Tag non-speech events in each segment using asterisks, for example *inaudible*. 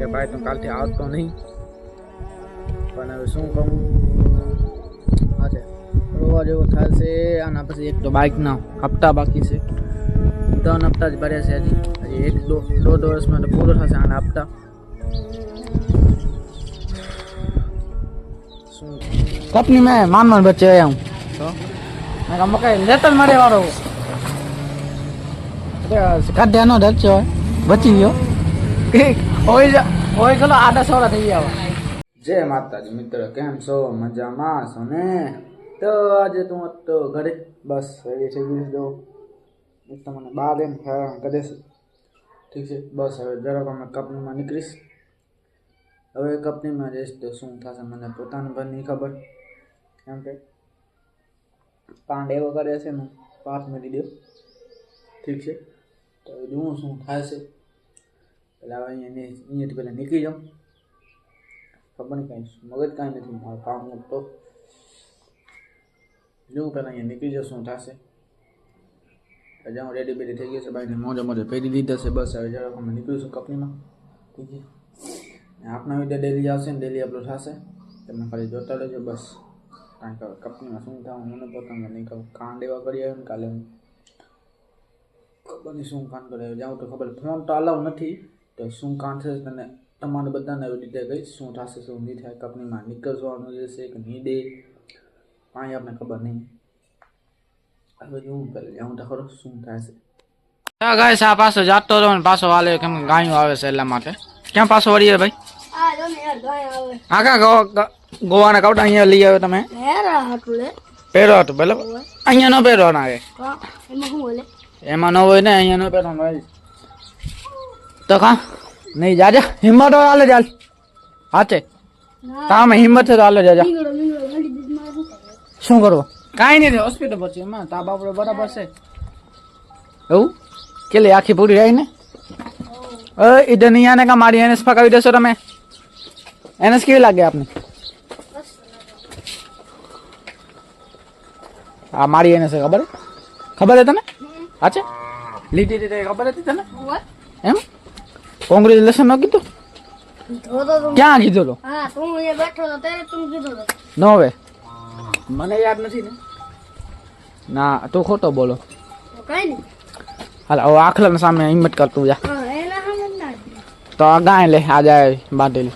કે ભાઈ તું કાલથી આવતો નહીં પણ હવે શું કહું હા છે રોવા જેવો થાય છે આના પછી એક તો બાઇકના હપ્તા બાકી છે ત્રણ હપ્તા જ ભર્યા છે હજી હજી એક દો દોઢ વર્ષમાં તો પૂરો થશે આના હપ્તા શું કંપની મેં માનમાન બચ્ચે આવ્યા હું તો મેં કહા મકાઈ લેટર મારે વાળો કાઢ્યા નો ડર હોય બચી ગયો હોય હોય ગયેલો આડા સોળા થઈ ગયા. જય માતાજી, મિત્ર, કેમ છો? મજામાં છો ને? તો આજે તું તો ઘરે બસ રેડી થઈ ગઈ જો, એક તો મને બાર એમ કરે છે ઠીક છે, બસ હવે જરાક અમે કંપનીમાં નીકળીશ. હવે કંપનીમાં જઈશ તો શું થશે મને પોતાને પણ નહીં ખબર. કેમ કે પાંડ એવો કરે છે ને મેળવી દો ઠીક છે, તો જોઉં શું થાય છે. એટલે હવે અહીંયા અહીંયાથી પહેલાં નીકળી જાઉં. ખબર કાંઈ મગજ કાંઈ નથી, મારું કામ તો જોઉં પહેલાં અહીંયા નીકળી જાઉં, શું થશે. એટલે હું રેડી બેડી થઈ ગયો છે ભાઈને મોજે મોજે પહેરી દીધા છે, બસ હવે જરાક અમે નીકળીશું કંપનીમાં. ઠીક છે. આપના વીડિયો ડેલી આવશે ને ડેલી અપલોડ થશે. તમે ખાલી જોતા રહેજો, બસ. કારણ કે કંપનીમાં શું થયું મને પોતાને નહીં ખબર કાંડ એવા કરી આવ્યો ને કાલે હું. ખબર નહીં શું કાંડ કરે, જાઉં તો ખબર, ફોન તો અલાવ નથી. તો શું કાંડ થશે તને તમારે બધાને એવી રીતે કહીશ શું થશે શું નહીં થાય કંપનીમાં નીકળવાનું રહેશે કે નહીં દે? કાંઈ આપણે ખબર નહીં. હવે જોવું પહેલાં જાઉં તો ખરો શું થાય છે ગાય આ પાછો જાતો રહ્યો ને પાછો વાલે કેમ ગાયું આવે છે એટલા માટે. ક્યાં પાછો વળીએ ભાઈ? હા આવે. કા ગો- ગોવાના કપડા અહીંયા લઈ આવ્યો તમે? પહેરો હતું પહેરો હતો પેલો અહીંયા ન પહેરો ના એમાં ન હોય ને અહીંયા ન પહેરવાનું હોય. તો કા નહીં જાજા હિંમત હોય હાલે ચાલ હાચે ના તામે હિંમત છે તો હાલે જાજા મીંગડો મીંગડો ઘડી દીધ મારે શું કરવું શું કરવું કાંઈ નહીં હોસ્પિટલ પર છે એમાં તા બાપડો બરાબર છે એવું કેટલી આખી પૂરી રહી ને અ ઈધર નહીં આને કા મારી એનએસ પકાવી દેશો તમે એનએસ કેવી લાગે આપને આ મારી એનએસ ખબર હે? ખબર હે તને અચ્છા લીધી હતી તે ખબર હતી તને what એમ કોંગ્રેચ્યુલેશન ન કીધું ધોતો તો ક્યાં કીધું તો હા તું અહીંયા બેઠો તો ત્યારે તું કીધું તો ન હવે મને યાદ નથી ને ના તું ખોટો બોલો તો કાંઈ નહીં હાલ હવે આખલા સામે હિંમત કરતું જા હા એના સામે જ ના તો આ ગાય લે આ જાય બાંધેલી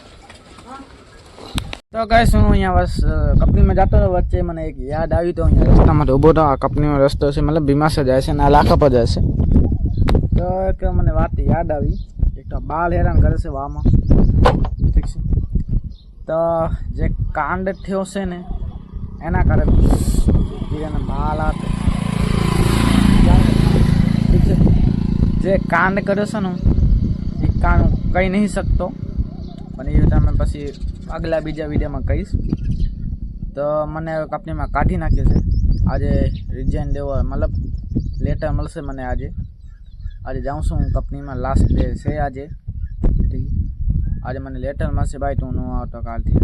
તો કઈ શું અહીંયા બસ અ, કંપનીમાં જતો હતો વચ્ચે મને એક યાદ આવ્યું તો અહીંયા રસ્તામાં ઊભો તો આ કંપનીનો રસ્તો છે મતલબ ભીમાસર જાય છે અને આ લાખા પર જાય છે તો એક મને વાત યાદ આવી એક તો બાલ હેરાન કરે છે વામાં. ઠીક છે. તો જે કાંડ થયો છે ને, એના કારણે બીજાને બાલ હાથ ઠીક છે. જે કાંડ કર્યો છે ને, એ કાંડ કહી નહીં શકતો, પણ એ તમે પછી આગલા બીજા વિડીયોમાં કહીશ. તો મને કંપનીમાં કાઢી નાખ્યો છે. આજે રિઝાઇન દેવો મતલબ લેટર મળશે મને આજે. આજે જાઉં છું હું કંપનીમાં લાસ્ટ ડે છે આજે ઠીક આજે મને લેટર મળશે ભાઈ તું ન આવતો કાલથી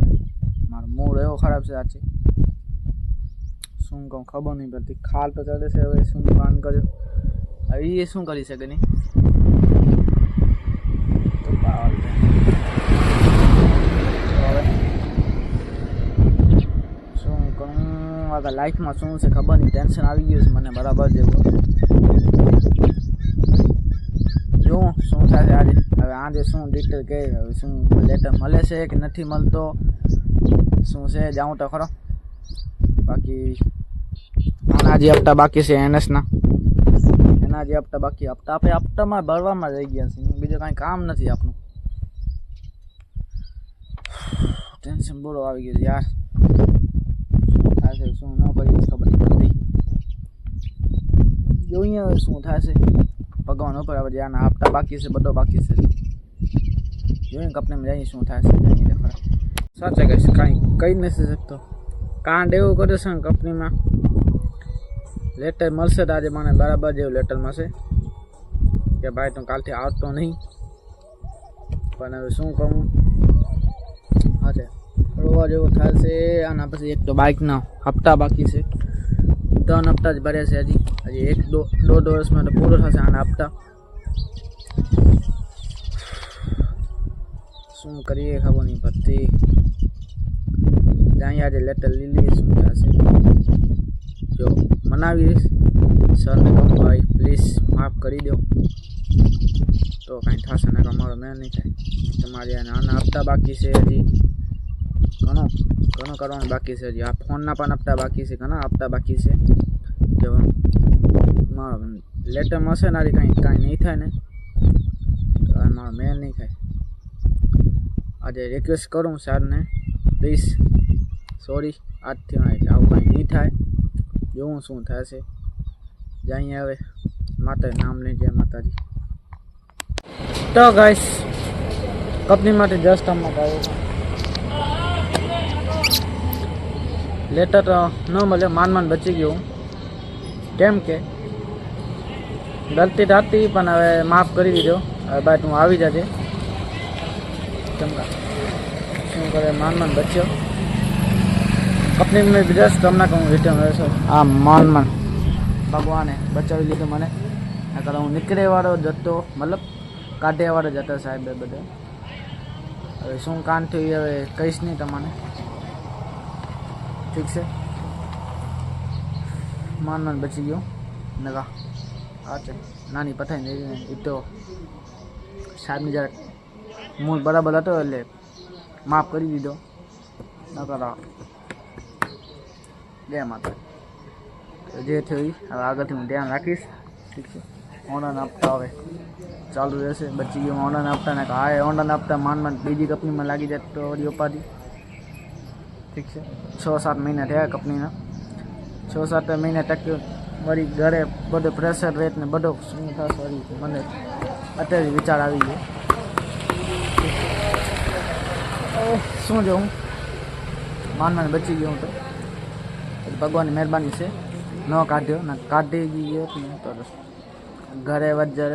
મારો મૂડ એવો ખરાબ છે આજે શું કહું ખબર નહીં પડતી ખાલ તો ચડે છે હવે શું કામ કર્યો હવે એ શું કરી શકે નહીં તો પાવર છે. તો હવે શું કરું આગળ લાઈફમાં શું છે ખબર નહીં ટેન્શન આવી ગયું છે મને બરાબર જેવું જોઉં શું થાય છે આજે હવે આજે શું ડિટેલ કે હવે શું લેટર મળે છે કે નથી મળતો શું છે જાઉં તો ખરો બાકી આના જે હપ્તા બાકી છે એનએસના એના જે હપ્તા બાકી હપ્તા આપણે હપ્તામાં ભરવામાં રહી ગયા છે બીજું કાંઈ કામ નથી આપણું ટેન્શન બોલો આવી ગયું છે યાર શું થાય છે શું ન કરીએ ખબર નહીં પડતી જોઈએ હવે શું થાય છે ભગવાન ઉપર હવે જે આના હપ્તા બાકી છે બધો બાકી છે જોઈએ કંપનીમાં જઈએ શું થાય છે જઈએ તો ખરા સાચે કહીશ કાંઈ કહી જ નથી શકતો કાંડ એવું કરે છે ને કંપનીમાં લેટર મળશે તો આજે મને બરાબર જેવું લેટર મળશે કે ભાઈ તું કાલથી આવતો નહીં પણ હવે શું કહું હા છે રોવા જેવો થાય છે આના પછી એક તો બાઇકના હપ્તા બાકી છે ત્રણ હપ્તા જ ભર્યા છે હજી હજી એક દો દોઢ વર્ષમાં તો પૂરો થશે આના હપ્તા શું કરીએ ખબર નહીં પડતી ત્યાં આજે લેટર લીલી શું થશે જો મનાવીશ સરને કહું ભાઈ પ્લીઝ માફ કરી દો તો કાંઈ થશે ને અમારો મેં નહીં થાય તમારે આ નાના હપ્તા બાકી છે હજી ઘણો ઘણો કરવાનું બાકી છે હજી આ ફોનના પણ હપ્તા બાકી છે ઘણા હપ્તા બાકી છે જો મારો લેટર મળશે ને આજે કાંઈ કાંઈ નહીં થાય ને તો આ મારો મેલ નહીં થાય આજે રિક્વેસ્ટ કરું સરને પ્લીઝ સોરી આજથી હું એટલે આવું કાંઈ નહીં થાય જોવું શું થશે જઈએ હવે માતા નામ લઈ જય માતાજી તો ગાઈસ કંપની માટે જસ્ટ હમણાં આવ્યો લેટર તો ન મળે માન માન બચી ગયું. કેમ કે? ગલતી હતી પણ હવે માફ કરી દીધો. હવે બાદ હું આવી જજે. શું કરે? માન માન બચ્યો. કંપની મેં જસ્ટ તમને કહું રિટર્ન રહેશો આ માન માન ભગવાને બચાવી લીધો મને. નકર હું નીકળેવાળો જતો મતલબ કાઢેવાળો જતો સાહેબ બધા. હવે શું કાન થયું હવે કહીશ નહીં તમને. ઠીક છે માન માન બચી ગયો નકા આ છે નાની પથાઈ ને એ તો સાહેબની જરાક મૂળ બરાબર હતો એટલે માફ કરી દીધો નકર આ જય માતા જે થયું ઈ હવે આગળથી હું ધ્યાન રાખીશ ઠીક છે ઓનલાઈન આપતા હવે ચાલુ રહેશે બચી ગયો ઓનલાઈન આપતા ને હા એ ઓનલાઈન આપતા માન માન બીજી કંપનીમાં લાગી જાય તો વળી ઉપાધિ ઠીક છે? છ, સાત મહિના થયા કંપનીના. છ, સાત મહિના તક વળી ઘરે બધો પ્રેશર રેટ ને બધો શું થશે વળી મને અત્યારે વિચાર આવી ગયો. શું જોઉં? હું માન બચી ગયો હું તો. ભગવાનની મહેરબાની છે. ન કાઢ્યો, ને કાઢી ગયો તો ઘરે વજ્જર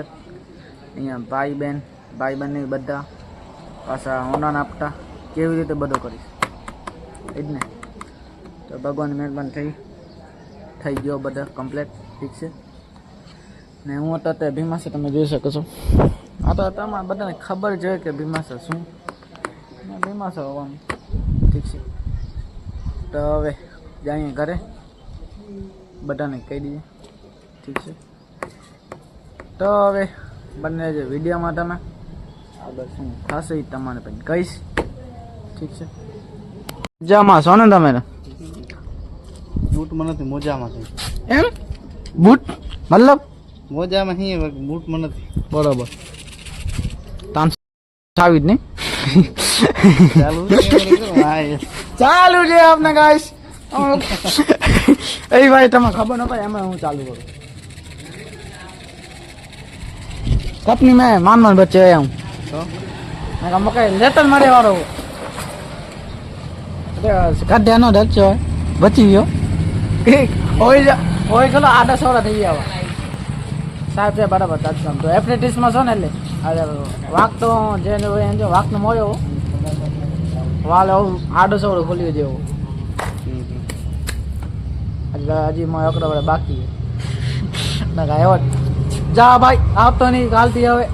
અહીંયા ભાઈ બહેન ભાઈ બહેન બધા પાછા ઓનાન આપતા કેવી રીતે બધો કરીશ? એ જ ને તો ભગવાન મહેરબાની થઈ. થઈ ગયો બધા કમ્પ્લેટ ઠીક છે? ને હું તો અત્યારે ભીમાસા તમે જોઈ શકો છો. આ તો તમારે બધાને ખબર છે કે ભીમાસા શું. ભીમાસા હોવાનું ઠીક છે? તો હવે જઈએ ઘરે. બધાને કહી દઈએ. ઠીક છે? તો હવે બંને જે વિડીયોમાં તમે. આગળ શું થશે એ તમારે પછી કહીશ. ઠીક છે? જામાં છો ને તમે બૂટમાં નથી મોજામાં છે એમ બૂટ મતલબ મોજામાં હી બૂટમાં નથી બરોબર તાન આવી જ નહીં ચાલુ છે બરાબર? હા એ. ચાલુ છે આપને ગાઈસ *laughs* એ ભાઈ તમે ખબર ન પડે એમાં હું ચાલુ કરું કંપની મેં માન માન બચ્ચે હું તો મેં કહા મકાઈ લેટર મારે વાળો કાઢ્યા નો ડર છે બચી ગયો. હોય હોય ખલો, આડા સોળા થઈ ગયા. સાહેબ છે, બરાબર તાજકામ તો. એપ્રેટિસમાં છો ને એટલે? અરે વાંક તો જે હોય એમ જો વાંકનો મોયો વાલ આવું આડો સોળો ખોલ્યો જેવો એટલે હજી મારે અકડો વડે બાકી કહા એવો જ. ભાઈ, આવતો નહીં, કાલથી હવે.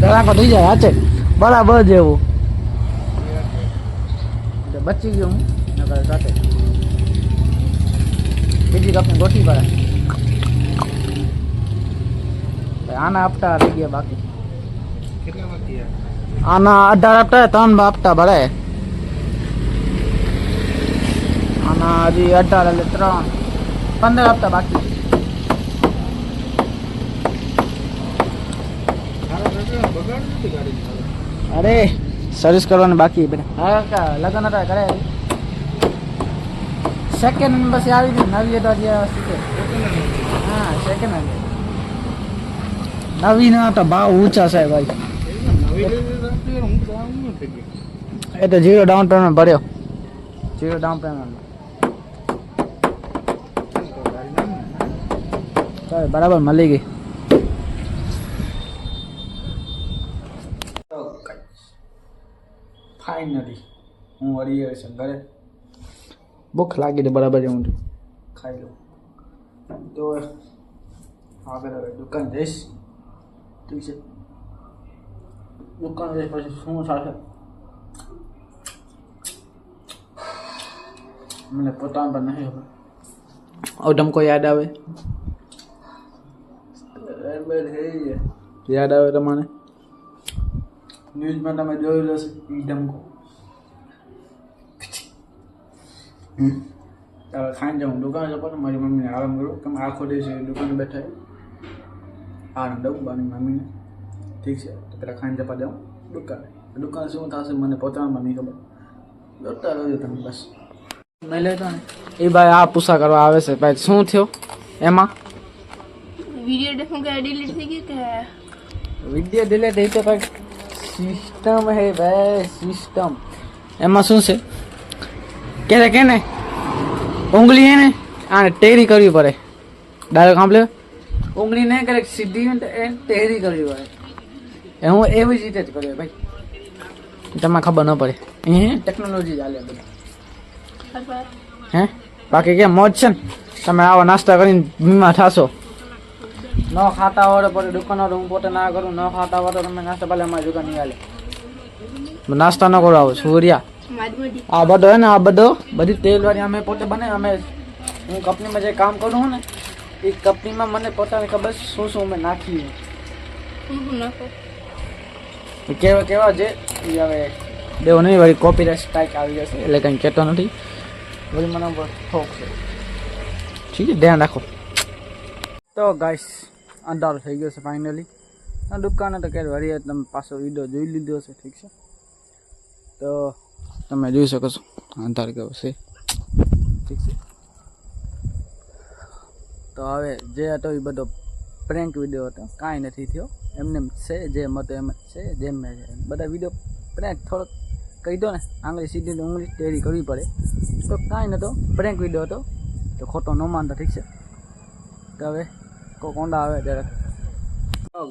ધડાકો થઈ જાય, હાચે. બરાબર જેવું બચી ગયો હું નકર સાથે બીજી કપની ગોઠવી પડે ભાઈ આના આપતા રહી ગયા બાકી કેટલા બાકી યાર? આના અઢાર આપતા ત્રણ આપતા ભરે આના હજી અઢાર એટલે ત્રણ પંદર આપતા બાકી તારા દાદા બગાડ નથી ગાડી અરે સર્વિસ કરવાની બાકી બેટા હા કા લગ્ન હતા કરે સેકન્ડ હેન્ડ પછી આવી ગઈ નવી તો હજી વસ્તુ છે હા સેકન્ડ હેન્ડ નવી ના તો ભાવ ઊંચા છે ભાઈ નવી લઈ લીધી તો હું કામ ન થઈ ગયું એ તો જીરો ડાઉન પેમેન્ટ ભર્યો જીરો ડાઉન પેમેન્ટ ચાલ બરાબર મળી ગઈ Finally હું વળી ગયો છું ઘરે ભૂખ લાગી તો બરાબર હું ખાઈ લઉં. તો આગળ હવે દુકાન જઈશ. ઠીક છે. દુકાન જઈશ પછી શું થશે મને પોતાને પણ નહીં ખબર. ઓટમકો યાદ આવે? યાદ આવે તમારે ન્યૂઝમાં તમે જોયેલો હશે ઈ ડમકો હમ. હવે ખાઈને જાઉં દુકાને જતો ને મારી મમ્મીને આરામ કરું કે આખો દિવસ એ દુકાને બેઠા છે. આરામ દઉં મારી મમ્મીને ઠીક છે તો પેલા ખાઈને જપા દઉં દુકાને દુકાન શું થશે મને પોતાના મમ્મી ખબર જોતા રહેજો તમે બસ મેં લેતો ને એ ભાઈ આ પૂછા કરવા આવે છે ભાઈ શું થયો એમાં વિડીયો દેખું કે ડિલીટ થઈ ગયું કે વિડીયો ડિલેટ થઈ તો કંઈક સિસ્ટમ હે ભાઈ સિસ્ટમ એમાં શું છે? કે કે ને ઉંગલી હે ને? આને ટેરી કરવી પડે. ડાયરેક્ટ સાંભળે ઉંગલી નહીં કરે સીધી એને ટેરી કરવી પડે. એ હું એવી જ રીતે જ કર્યો ભાઈ. તમને ખબર ન પડે. એ ટેકનોલોજી ચાલે બધું. હે? બાકી કેમ મોજ છે ને? તમે આવો નાસ્તા કરીને બીમાર થશો. ન ખાતા હોય તો દુકાનો હું પોતે ના કરું, ન ખાતા હોય તો તમે નાસ્તા પહેલા અમારી દુકાન નહીં હાલે નાસ્તા ન કરો આવો સૂર્યા. આ બધો હે ને, આ બધો, બધી તેલવાળી અમે પોતે બને અમે હું કંપનીમાં જે કામ કરું છું ને, એ કંપનીમાં મને પોતાને ખબર છે શું શું અમે નાખીએ. કેવા કેવા જે હવે દેવો નહીં, વળી કોપીરાઇટ સ્ટ્રાઇક આવી જશે, એટલે કંઈ કહેતો નથી. વળી મને ઠોક છે. ઠીક છે, ધ્યાન રાખો. તો ગાઈસ અંધારો થઈ ગયો છે ફાઇનલી દુકાને તો ક્યારે વળી તમે પાછો વીડિયો જોઈ લીધો છે ઠીક છે? તો તમે જોઈ શકો છો, અંધાર કેવો છે. ઠીક છે? તો હવે જે હતો એ બધો પ્રેન્ક વીડિયો હતો, કાંઈ નથી થયો. એમને છે, જેમ હતો એમ જ છે, જેમ બધા વીડિયો પ્રેન્ક થોડોક કહી દો ને, આંગળી સીધી ઉંગળી ટેરી કરવી પડે. તો કાંઈ નહોતો પ્રેન્ક વીડિયો હતો. તો ખોટો ન માનતા, ઠીક છે? તો હવે કોઈ કોંડા આવે ત્યારે.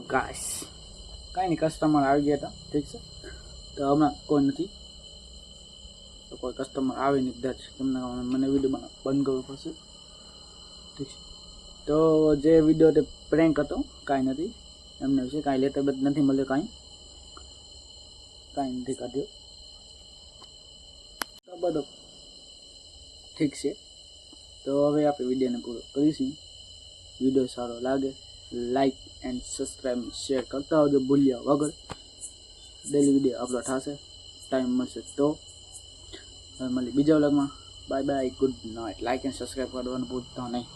ગાઈસ કાંઈ નહીં કસ્ટમર આવી ગયા હતા, ઠીક છે? તો હમણાં કોઈ નથી. તો કોઈ કસ્ટમર આવે નહીં કદાચ. તમને મને વીડિયો બંધ કરવો પડશે. ઠીક છે. તો જે વીડિયો તે પ્રેન્ક હતો, કાંઈ નથી. એમને વિશે કાંઈ લેતા બેત નથી મળ્યું કાંઈ. કાંઈ નથી કાઢ્યો. તો બધો. ઠીક છે. તો હવે આપણે વિડીયોને પૂરો કરીશું. વીડિયો સારો લાગે લાઈક એન્ડ સબસ્ક્રાઈબ શેર કરતા આવજો ભૂલ્યા વગર. ડેલી વીડિયો અપલોડ થશે ટાઈમ મળશે તો. હવે મળી બીજા વ્લોગમાં bye bye good night like and subscribe કરવાનું ભૂલતા નહીં.